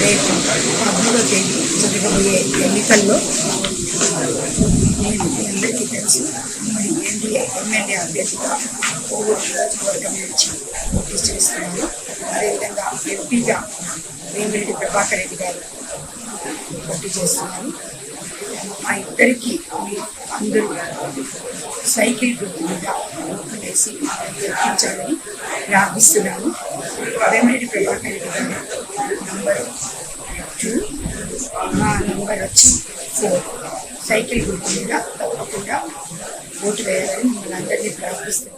రేపు పదమూడో తేదీ జరగబోయే ఎన్నికల్లో నేను మీ అందరికీ తెలుసు. మరి ఎన్డీఏ ఎమ్మెల్యే అభ్యర్థిగా కోవూరు నియోజకవర్గం నుంచి పోటీ చేస్తున్నాను అదేవిధంగా ఎంపీగా వేమిరెడ్డి ప్రభాకర్ రెడ్డి గారు పోటీ చేస్తున్నాను మా ఇద్దరికి మీరు అందరూ సైకిల్ గుర్తు మీద వేసి గెలిపించాలని ప్రార్థిస్తున్నాను. వేమిరెడ్డి ప్రభాకర్ రెడ్డి గారు నా నెంబర్ వచ్చి ఫోర్ సైకిల్ గుర్తు మీద తప్పకుండా ఓటు వేయాలని మిమ్మల్ని అందరినీ ప్రార్థిస్తున్నాను